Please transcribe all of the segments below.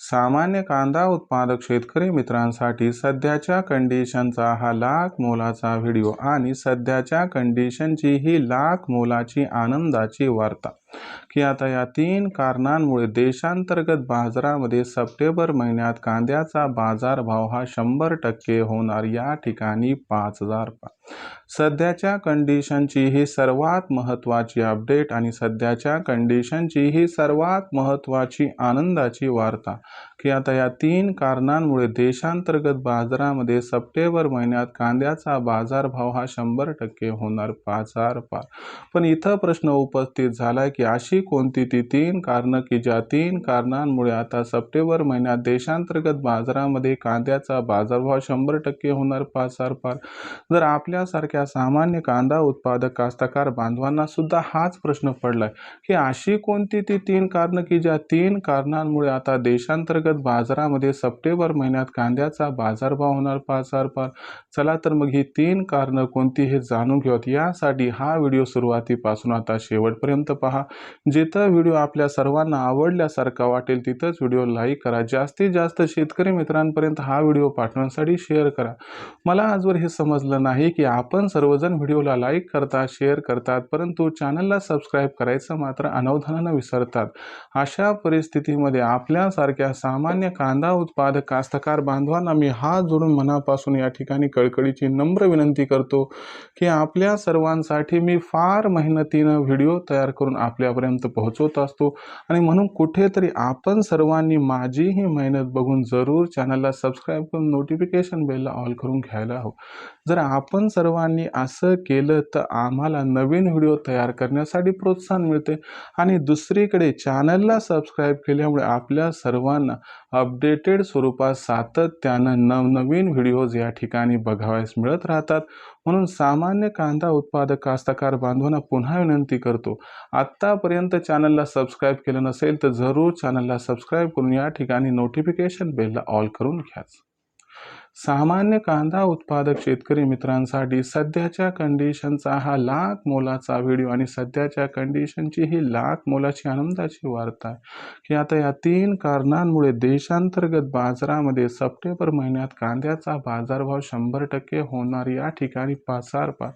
सामान्य कांदा उत्पादक शेतकरी मित्रांसाठी सध्याच्या कंडिशनचा हा लाख मोलाचा व्हिडिओ आणि सध्याच्या कंडिशनची ही लाख मोलाची आनंदाची वार्ता. की आता या तीन कारणांमुळे देशांतर्गत बाजारामध्ये सप्टेंबर महिन्यात कांद्याचा बाजारभाव हा शंभर टक्के होणार या ठिकाणी पाच हजार सध्याच्या कंडिशनची ही सर्वात महत्त्वाची अपडेट आणि सध्याच्या कंडिशनची ही सर्वात महत्त्वाची आनंदाची वार्ता. की आता या तीन कारणांमुळे देशांतर्गत बाजारामध्ये सप्टेंबर महिन्यात कांद्याचा बाजारभाव हा शंभर टक्के होणार पाच पार पण इथं प्रश्न उपस्थित झाला की अशी कोणती ती तीन कारणं की ज्या तीन कारणांमुळे आता सप्टेंबर महिन्यात देशांतर्गत बाजारामध्ये कांद्याचा बाजारभाव शंभर टक्के होणार पाच पार जर आपल्यासारख्या सामान्य कांदा उत्पादक कास्तकार बांधवांना सुद्धा हाच प्रश्न पडलाय की अशी कोणती ती तीन कारणं की ज्या तीन कारणांमुळे आता देशांतर्गत बाजारामध्ये सप्टेंबर महिन्यात कांद्याचा बाजारभाव होणार पाच हजार पार चला तर मग ही तीन कारणं कोणती हे जाणून घेऊयात. यासाठी हा व्हिडिओ सुरुवातीपासून आता शेवटपर्यंत पहा. जिथं व्हिडिओ आपल्या सर्वांना आवडल्यासारखा वाटेल तिथंच व्हिडिओ लाईक करा. जास्तीत जास्त शेतकरी मित्रांपर्यंत हा व्हिडिओ पाठवण्यासाठी शेअर करा. मला आजवर हे समजलं नाही की आपण सर्वजण व्हिडिओला लाईक करता शेअर करतात परंतु चॅनलला सबस्क्राईब करायचं मात्र अनवधानानं विसरतात. अशा परिस्थितीमध्ये आपल्यासारख्या साम सामान्य कांदा उत्पादक कास्तकार बांधवांना मी हात जोडून मनापासून या ठिकाणी कळकळीची नम्र विनंती करतो की आपल्या सर्वांसाठी मी फार मेहनतीनं व्हिडिओ तयार करून आपल्यापर्यंत पोहोचवत असतो. आणि म्हणून कुठेतरी आपण सर्वांनी माझी ही मेहनत बघून जरूर चॅनलला सबस्क्राईब करून नोटिफिकेशन बेलला ऑल करून घ्यायला हवं. जर आपण सर्वांनी असं केलं तर आम्हाला नवीन व्हिडिओ तयार करण्यासाठी प्रोत्साहन मिळते. आणि दुसरीकडे चॅनलला सबस्क्राईब केल्यामुळे आपल्या सर्वांना अपडेटेड स्वरूपात सातत्यानं नवनवीन व्हिडिओज या ठिकाणी बघावयास मिळत राहतात. म्हणून सामान्य कांदा उत्पादक कास्तकार बांधवांना पुन्हा विनंती करतो आत्तापर्यंत चॅनलला सबस्क्राईब केलं नसेल तर जरूर चॅनलला सबस्क्राईब करून या ठिकाणी नोटिफिकेशन बेलला ऑल करून घ्याच. सामान्य कांदा उत्पादक शेतकरी मित्रांसाठी सध्याच्या कंडिशनचा हा लाख मोलाचा व्हिडिओ आणि सध्याच्या कंडिशनची ही लाख मोलाची आनंदाची वार्ता आहे. की आता या तीन कारणांमुळे देशांतर्गत बाजारामध्ये सप्टेंबर महिन्यात कांद्याचा बाजारभाव शंभर टक्के होणार या ठिकाणी पासार पार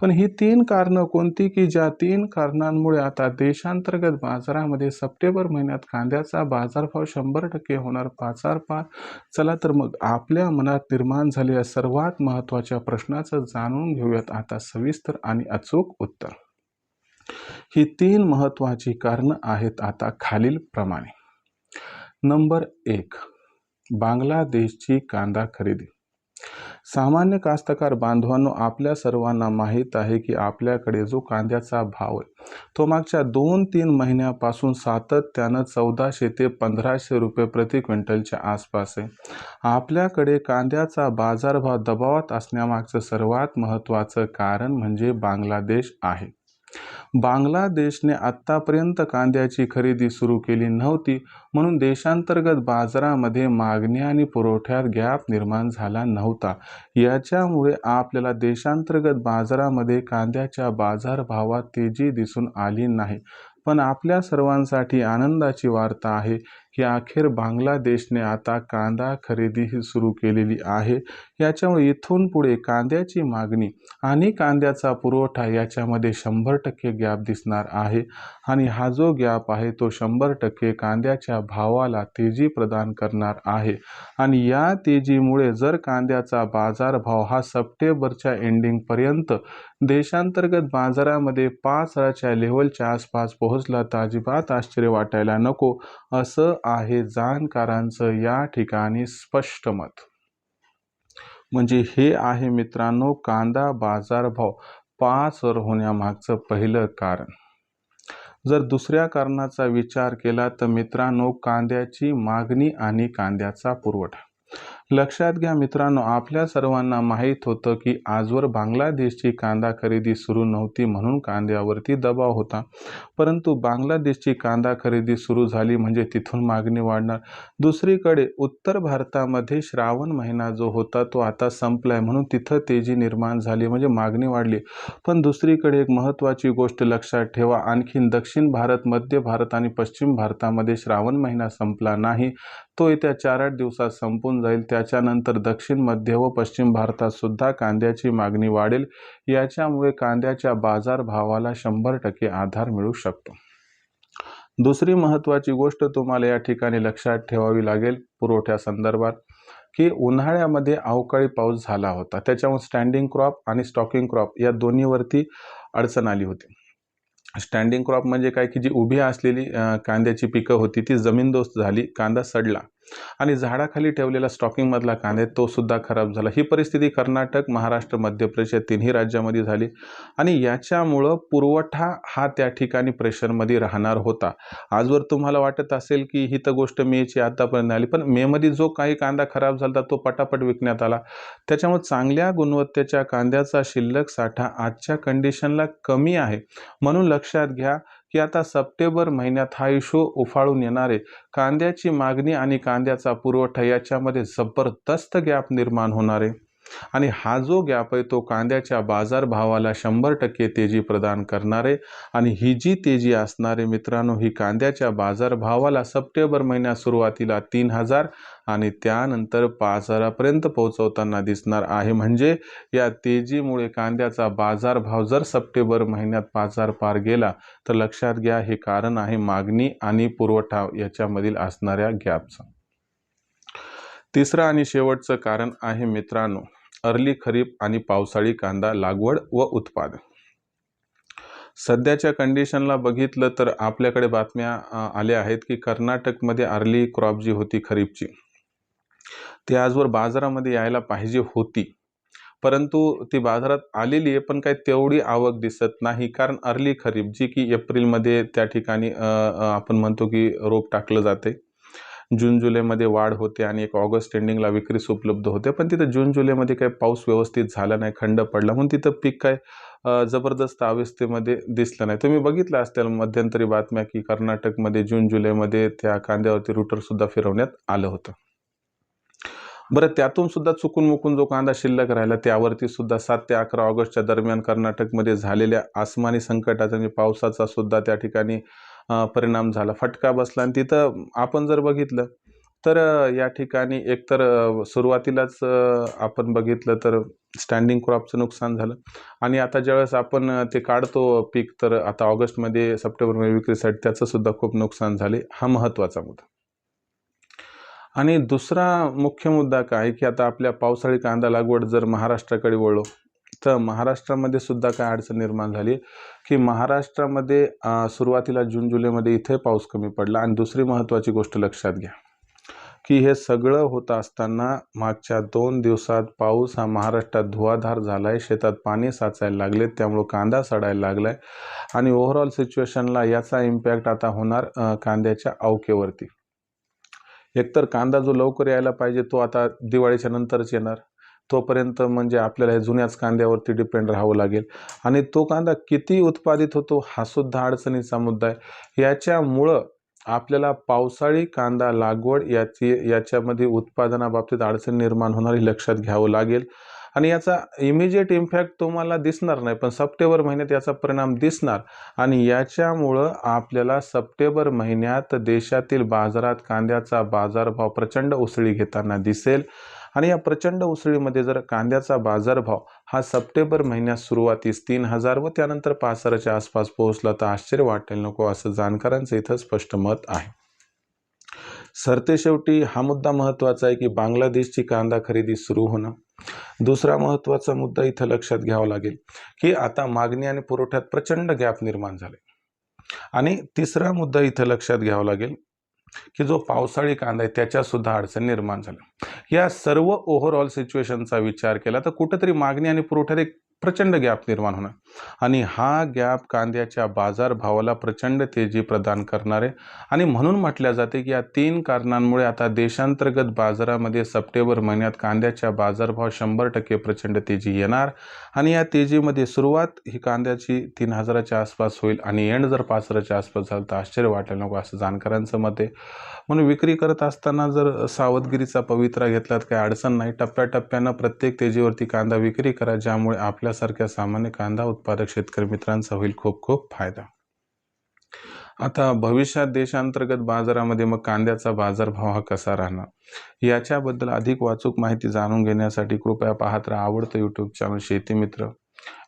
पण ही तीन कारणं कोणती? की ज्या तीन कारणांमुळे आता देशांतर्गत बाजारामध्ये सप्टेंबर महिन्यात कांद्याचा बाजारभाव शंभर टक्के होणार पाचार पार चला तर मग आपल्या मनात निर्माण झालेल्या सर्वात महत्त्वाच्या प्रश्नाचं जाणून घेऊयात आता सविस्तर आणि अचूक उत्तर. ही तीन महत्त्वाची कारणं आहेत आता खालीलप्रमाणे नंबर एक बांगलादेशची कांदा खरेदी. सामान्य कास्तकार बांधवांनो आपल्या सर्वांना माहीत आहे की आपल्याकडे जो कांद्याचा भाव आहे तो मागच्या दोन तीन महिन्यापासून सातत्यानं चौदाशे ते पंधराशे रुपये प्रति क्विंटलच्या आसपास आहे. आपल्याकडे कांद्याचा बाजारभाव दबावात असण्यामागचं सर्वात महत्त्वाचं कारण म्हणजे बांगलादेश आहे. बांगलादेशने आत्तापर्यंत कांद्याची खरेदी सुरू केली नव्हती म्हणून देशांतर्गत बाजारामध्ये मागणी आणि पुरवठ्यात गॅप निर्माण झाला नव्हता. याच्यामुळे आपल्याला देशांतर्गत बाजारामध्ये कांद्याच्या बाजारभावात तेजी दिसून आली नाही. पण आपल्या सर्वांसाठी आनंदाची वार्ता आहे की अखेर बांगलादेशने आता कांदा खरेदीही सुरू केलेली आहे. याच्यामुळे इथून पुढे कांद्याची मागणी आणि कांद्याचा पुरवठा याच्यामध्ये शंभर टक्के गॅप दिसणार आहे. आणि हा जो गॅप आहे तो शंभर टक्के कांद्याच्या भावाला तेजी प्रदान करणार आहे. आणि या तेजीमुळे जर कांद्याचा बाजारभाव हा सप्टेंबरच्या एंडिंगपर्यंत देशांतर्गत बाजारामध्ये पाच हजारच्या लेवलच्या आसपास पोहोचला तर अजिबात आश्चर्य वाटायला नको असं आहे जाणकारांचं या ठिकाणी स्पष्ट मत. म्हणजे हे आहे मित्रांनो कांदा बाजारभाव पाच वर होण्यामागचं पहिलं कारण. जर दुसऱ्या कारणाचा विचार केला तर मित्रांनो कांद्याची मागणी आणि कांद्याचा पुरवठा. लक्षात घ्या मित्रांनो आपल्या सर्वांना माहीत होतं की आजवर बांगलादेशची कांदा खरेदी सुरू नव्हती म्हणून कांद्यावरती दबाव होता. परंतु बांगलादेशची कांदा खरेदी सुरू झाली म्हणजे तिथून मागणी वाढणार. दुसरीकडे उत्तर भारतामध्ये श्रावण महिना जो होता तो आता संपलाय म्हणून तिथं तेजी निर्माण झाली म्हणजे मागणी वाढली. पण दुसरीकडे एक महत्त्वाची गोष्ट लक्षात ठेवा आणखीन दक्षिण भारत मध्य भारत आणि पश्चिम भारतामध्ये श्रावण महिना संपला नाही. तो येत्या चार आठ दिवसात संपून जाईल. त्या त्याच्यानंतर दक्षिण मध्य व पश्चिम भारतात सुद्धा कांद्याची मागणी वाढेल. याच्यामुळे कांद्याच्या बाजारभावाला शंभर टक्के आधार मिळू शकतो. दुसरी महत्त्वाची गोष्ट तुम्हाला या ठिकाणी लक्षात ठेवावी लागेल पुरवठ्यासंदर्भात की उन्हाळ्यामध्ये अवकाळी पाऊस झाला होता. त्याच्यामुळे स्टँडिंग क्रॉप आणि स्टॉकिंग क्रॉप या दोन्हीवरती अडचण आली होती. स्टँडिंग क्रॉप म्हणजे काय? की जी उभी असलेली कांद्याची पिकं होती ती जमीनदोस्त झाली कांदा सडला. आणि झाडाखाली ठेवलेला स्टॉकिंगमधला कांदा आहे, तो सुद्धा खराब झाला. ही परिस्थिती कर्नाटक महाराष्ट्र मध्य प्रदेश या तिन्ही राज्यामध्ये झाली. आणि याच्यामुळं पुरवठा हा त्या ठिकाणी प्रेशरमध्ये राहणार होता. आजवर तुम्हाला वाटत असेल की ही तर गोष्ट मेची आतापर्यंत आली पण मेमध्ये जो काही कांदा खराब झाला तो पटापट विकण्यात आला. त्याच्यामुळे चांगल्या गुणवत्तेच्या कांद्याचा शिल्लक साठा आजच्या कंडिशनला कमी आहे. म्हणून लक्षात घ्या की आता सप्टेंबर महिन्यात हा इशू उफाळून येणार आहे. कांद्याची मागणी आणि कांद्याचा पुरवठा याच्यामध्ये जबरदस्त गॅप निर्माण होणार आहे. आणि हा जो गॅप आहे तो कांद्याच्या बाजारभावाला शंभर टक्के तेजी प्रदान करणारे आणि ही जी तेजी असणारे मित्रांनो ही कांद्याच्या बाजारभावाला सप्टेंबर महिन्यात सुरुवातीला तीन हजार आणि त्यानंतर पाच हजारापर्यंत पोहोचवताना दिसणार आहे. म्हणजे या तेजीमुळे कांद्याचा बाजारभाव जर सप्टेंबर महिन्यात पाच हजार पार गेला तर लक्षात घ्या हे कारण आहे मागणी आणि पुरवठा याच्यामधील असणाऱ्या गॅपचं तिसरं आणि शेवटचं कारण आहे मित्रांनो अर्ली खरीप आणि पावसाळी कांदा लागवड व उत्पादन सध्याच्या कंडिशनला बघितलं तर आपल्याकडे बातम्या आल्या आहेत की कर्नाटकमध्ये अर्ली क्रॉप जी होती खरीपची ती आजवर बाजारामध्ये यायला पाहिजे होती. परंतु ती बाजारात आलेली आहे पण काही तेवढी आवक दिसत नाही. कारण अर्ली खरीप जी की एप्रिलमध्ये त्या ठिकाणी आपण म्हणतो की रोप टाकलं जाते. जून जुलैमध्ये वाढ होते आणि एक ऑगस्ट एंडिंगला विक्रीस उपलब्ध होते. पण तिथं जून जुलैमध्ये काही पाऊस व्यवस्थित झाला नाही खंड पडला. म्हणून तिथं पीक काय जबरदस्त अवस्थेमध्ये दिसलं नाही. तुम्ही बघितलं असतील मध्यंतरी बातम्या की कर्नाटकमध्ये जून जुलैमध्ये त्या कांद्यावरती रुटरसुद्धा फिरवण्यात आलं होतं. बरं त्यातून सुद्धा चुकून मुकून जो कांदा शिल्लक राहिला त्यावरती सुद्धा सात ते अकरा ऑगस्टच्या दरम्यान कर्नाटकमध्ये झालेल्या आसमानी संकटाचा म्हणजे पावसाचा सुद्धा त्या ठिकाणी परिणाम झाला. फटका बसला आणि तिथं आपण जर बघितलं तर या ठिकाणी एकतर सुरुवातीलाच आपण बघितलं तर स्टँडिंग क्रॉपचं नुकसान झालं. आणि आता ज्यावेळेस आपण ते काढतो पीक तर आता ऑगस्टमध्ये सप्टेंबरमध्ये विक्रीसाठी त्याचं सुद्धा खूप नुकसान झाले. हा महत्त्वाचा मुद्दा. आणि दुसरा मुख्य मुद्दा काय की आता आपल्या पावसाळी कांदा लागवड जर महाराष्ट्राकडे वळलो तर महाराष्ट्रामध्ये सुद्धा काय अडचण निर्माण झाली? की महाराष्ट्रामध्ये सुरुवातीला जून जुलैमध्ये इथे पाऊस कमी पडला. आणि दुसरी महत्त्वाची गोष्ट लक्षात घ्या की हे सगळं होत असताना मागच्या दोन दिवसात पाऊस हा महाराष्ट्रात धुवाधार झाला आहे शेतात पाणी साचायला लागले त्यामुळं कांदा सडायला लागला आहे आणि ओव्हरऑल सिच्युएशनला याचा इम्पॅक्ट आता होणार कांद्याच्या अवकेवरती एकतर कांदा जो लवकर यायला पाहिजे तो आता दिवाळीच्या नंतरच येणार. तोपर्यंत म्हणजे आपल्याला हे जुन्याच कांद्यावरती डिपेंड राहावं लागेल. आणि तो कांदा किती उत्पादित होतो हा सुद्धा अडचणीचा मुद्दा आहे याच्यामुळं आपल्याला पावसाळी कांदा लागवड याची याच्यामध्ये उत्पादनाबाबतीत अडचण निर्माण होणार हे लक्षात घ्यावं लागेल. आणि याचा इमिजिएट इम्पॅक्ट तुम्हाला दिसणार नाही पण सप्टेंबर महिन्यात याचा परिणाम दिसणार. आणि याच्यामुळं आपल्याला सप्टेंबर महिन्यात देशातील बाजारात कांद्याचा बाजारभाव प्रचंड उसळी घेताना दिसेल. आणि या प्रचंड उसळीमध्ये जर कांद्याचा बाजारभाव हा सप्टेंबर महिन्यात सुरुवातीस तीन हजार व त्यानंतर पाच हजाराच्या आसपास पोहोचला तर आश्चर्य वाटेल नको असं जाणकारांचं इथं स्पष्ट मत आहे. सरतेशेवटी हा मुद्दा महत्त्वाचा आहे की बांगलादेशची कांदा खरेदी सुरू होणं. दुसरा महत्त्वाचा मुद्दा इथं लक्षात घ्यावा लागेल की आता मागणी आणि पुरवठ्यात प्रचंड गॅप निर्माण झाले. आणि तिसरा मुद्दा इथं लक्षात घ्यावा लागेल की जो पावसाळी कांदा आहे त्याच्यासुद्धा अडचण निर्माण झाल्या. या सर्व ओव्हरऑल सिच्युएशनचा विचार केला तर कुठंतरी मागणी आणि पुरवठ्यात एक प्रचंड गॅप निर्माण होणार. आणि हा गॅप कांद्याच्या बाजारभावाला प्रचंड तेजी प्रदान करणारे आणि म्हणून म्हटल्या जाते की या तीन कारणांमुळे आता देशांतर्गत बाजारामध्ये सप्टेंबर महिन्यात कांद्याच्या बाजारभाव शंभर टक्के प्रचंड तेजी येणार. आणि या तेजीमध्ये सुरुवात ही कांद्याची तीन हजाराच्या आसपास होईल आणि एंड जर पाच हजाराच्या आसपास झालं तर आश्चर्य वाटायला नको असं जाणकारांचं मत आहे. म्हणून विक्री करत असताना जर सावधगिरीचा पवित्रा घेतला तर काही अडचण नाही. टप्प्याटप्प्यानं प्रत्येक तेजीवरती कांदा विक्री करा ज्यामुळे आपल्या आपल्यासारख्या सामान्य कांदा उत्पादक शेतकरी मित्रांचा होईल खूप खूप फायदा. आता भविष्यात देशांतर्गत बाजारामध्ये मग कांद्याचा बाजारभाव हा कसा राहणार? याच्याबद्दल अधिक वाचूक माहिती जाणून घेण्यासाठी कृपया पाहत राहा आवडतं यूट्यूब चॅनल शेतीमित्र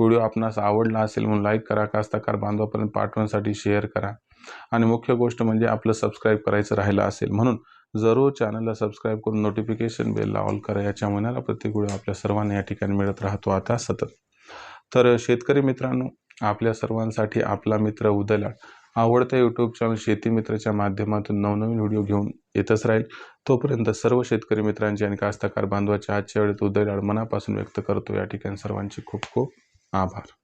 व्हिडिओ आपणास आवडला असेल म्हणून लाईक करा कास्ताकार बांधवापर्यंत पाठवण्यासाठी शेअर करा. आणि मुख्य गोष्ट म्हणजे आपलं सबस्क्राईब करायचं राहिलं असेल म्हणून जरूर चॅनलला सबस्क्राईब करून नोटिफिकेशन बेलला ऑल करा. याच्या मनाला प्रत्येक व्हिडिओ आपल्या सर्वांना या ठिकाणी मिळत राहतो आता सतत. तर शेतकरी मित्रांनो आपल्या सर्वांसाठी आपला मित्र उदयला आवडत्या यूट्यूब चॅनल शेती मित्राच्या माध्यमातून नवनवीन व्हिडिओ घेऊन येतच राहील. तोपर्यंत सर्व शेतकरी मित्रांची आणि कास्तकार बांधवाच्या आजच्या वेळेत उदयलाड मनापासून व्यक्त करतो. या ठिकाणी सर्वांचे खूप खूप आभार.